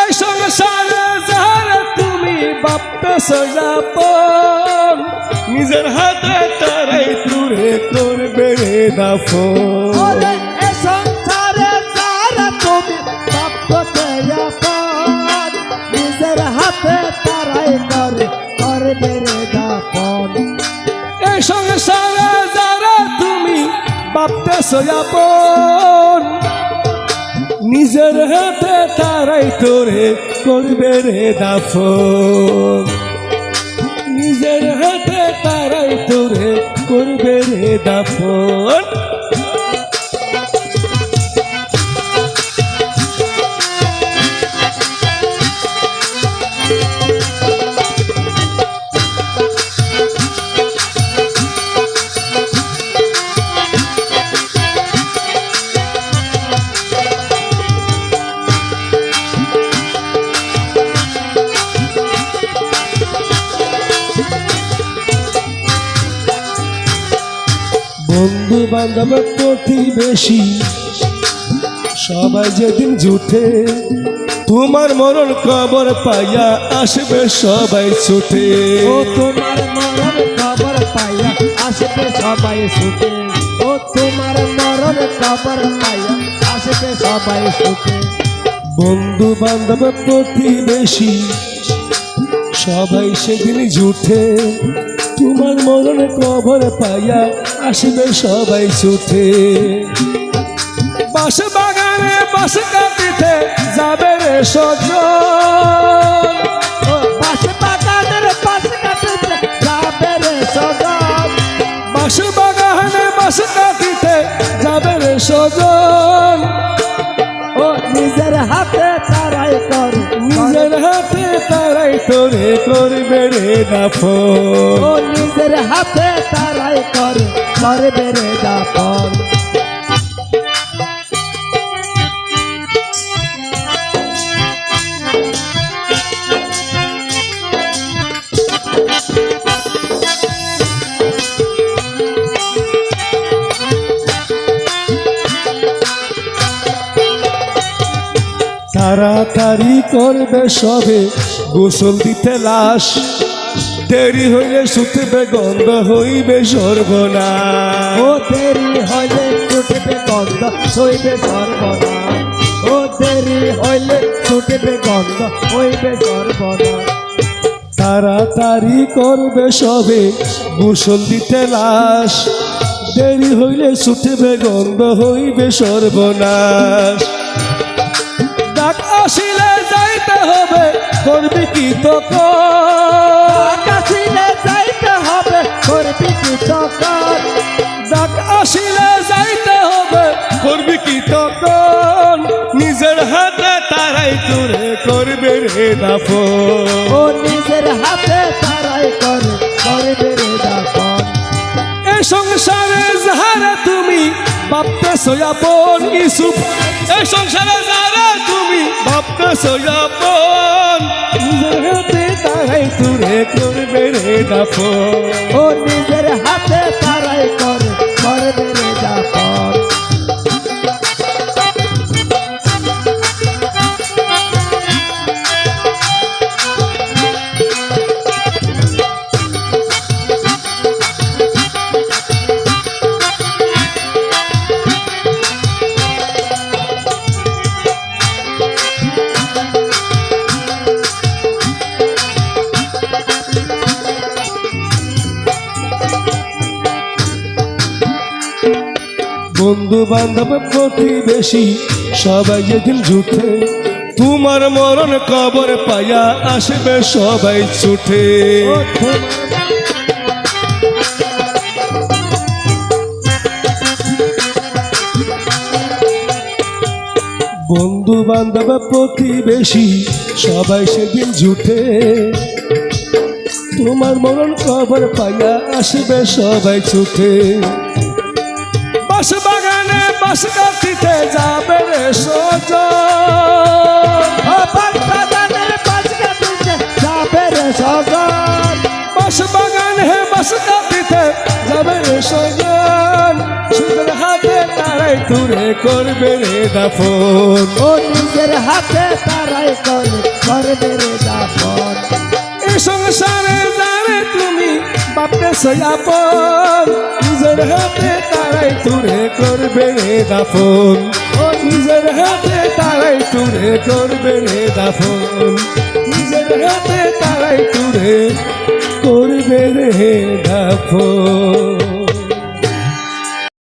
এই সংসারে যারা তুমি বাপটা সজাপন নিজের হাতে তারাই দূরে করবে রে দাফন। ওরে এ সংসারে যারা তুমি বাপকে আপন নিজের হাতে তারাই করে করবে রে দাপন এই সংসারে যারা তুমি বাপটা সজাপন নিজের হাতে তারাই তোরে করবে রে দাফন। নিজের হাতে তারাই তোরে করবে রে দাফন। বান্ধব প্রতিবেশী। সবাই যেদিন জুটে তোমার মরণ কবর পাইয়া আসবে সবাই ছুটে। ও তোমার মরণ খবর পাইয়া আসবে সবাই সুখে ও তোমার মরণ পাইয়া আসবে সবাই সুখে বন্ধু বান্ধব প্রতিবেশী সবাই সেদিন জুটে তোমার মরণ কবর পাইয়া আসবে সবাই সুখে বাস বাগানে বাস কাটিতে যাবে রে সজন হাতে তারাই তোরে করবে রে দাফন। নিজের হাতে তারাই করে করবে রে দাপন তাড়াতাড়ি করবে সবে গোসল দিতে লাশ। দেরি হইলে শুতবে গন্ধ হইবে সর্বনাশ। ও দেরি হইলে ছুটবে গন্ধ হইবে সর্বনা ও দেরি হইলে ছুটবে গন্ধ হইবে সর্বনা তাড়াতাড়ি করবে সবে গোসল দিতে লাশ। দেরি হইলে ছুটবে গন্ধ হইবে সর্বনাশ। আসিলে যাইতে হবে করবি কি তো আকাশিলে যাইতে হবে করবি কি তো ডাক আসিলে যাইতে হবে করবি কি তো নিজের হাতে তারাই তোরে করবে রে দাফন। সংসারে যাহারা তুমি বাপকে সয়া সয়াপন ইসুফ এই সংসারে যারা তুমি বাপতে সয়াপন নিজের হাতে তারাই তুরে করবে রে দাফন ও বন্ধু বান্ধব প্রতিবেশী সবাই যেদিন জুটে তোমার মরণ কবর পাইয়া আসবে সবাই ছুটে। বন্ধু বান্ধব প্রতিবেশী সবাই সেদিন জুটে তোমার মরণ খবর পাইয়া আসবে সবাই ছুটে। বাস বাগানে বাস কাটিতে যাবে রে সজন ও বাগদানের পাশ কাটিতে যাবে রে সজন বাস বাগানে বাস কাটিতে যাবে রে সজন সুন্দর হাতে তারাই তুরে করবে রে দাফন। ও নিজের হাতে তারাই করে করবে রে দাপন এ সংসারে বাপে সয়াপন নিজের হাতে তারাই তুরে করবে রে দাফন। ও নিজের হাতে তারাই তুরে করবে রে দাফন। নিজের হাতে তারাই তুরে করবে রে দাফন।